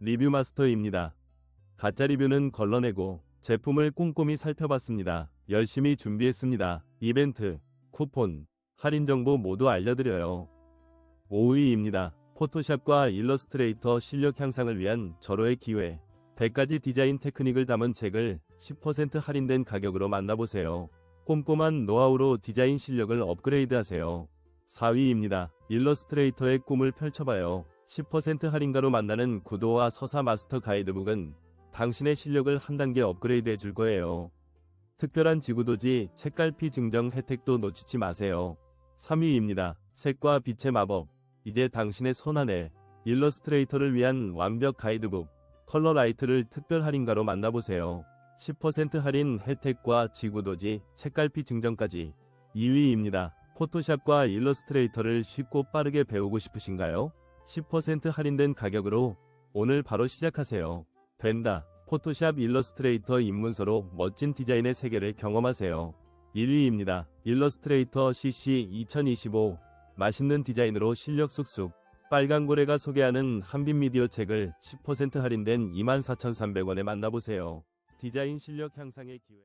리뷰 마스터입니다. 가짜 리뷰는 걸러내고 제품을 꼼꼼히 살펴봤습니다. 열심히 준비했습니다. 이벤트, 쿠폰, 할인 정보 모두 알려드려요. 5위입니다. 포토샵과 일러스트레이터 실력 향상을 위한 절호의 기회. 100가지 디자인 테크닉을 담은 책을 10% 할인된 가격으로 만나보세요. 꼼꼼한 노하우로 디자인 실력을 업그레이드하세요. 4위입니다. 일러스트레이터의 꿈을 펼쳐봐요. 10% 할인가로 만나는 구도와 서사 마스터 가이드북은 당신의 실력을 한 단계 업그레이드 해줄 거예요. 특별한 지구도지 책갈피 증정 혜택도 놓치지 마세요. 3위입니다. 색과 빛의 마법. 이제 당신의 손 안에 일러스트레이터를 위한 완벽 가이드북 컬러 라이트를 특별 할인가로 만나보세요. 10% 할인 혜택과 지구도지 책갈피 증정까지 2위입니다. 포토샵과 일러스트레이터를 쉽고 빠르게 배우고 싶으신가요? 10% 할인된 가격으로 오늘 바로 시작하세요. 된다. 포토샵 일러스트레이터 입문서로 멋진 디자인의 세계를 경험하세요. 1위입니다. 일러스트레이터 CC 2025 맛있는 디자인으로 실력 쑥쑥 빨간 고래가 소개하는 한빛 미디어 책을 10% 할인된 24,300원에 만나보세요. 디자인 실력 향상의 기회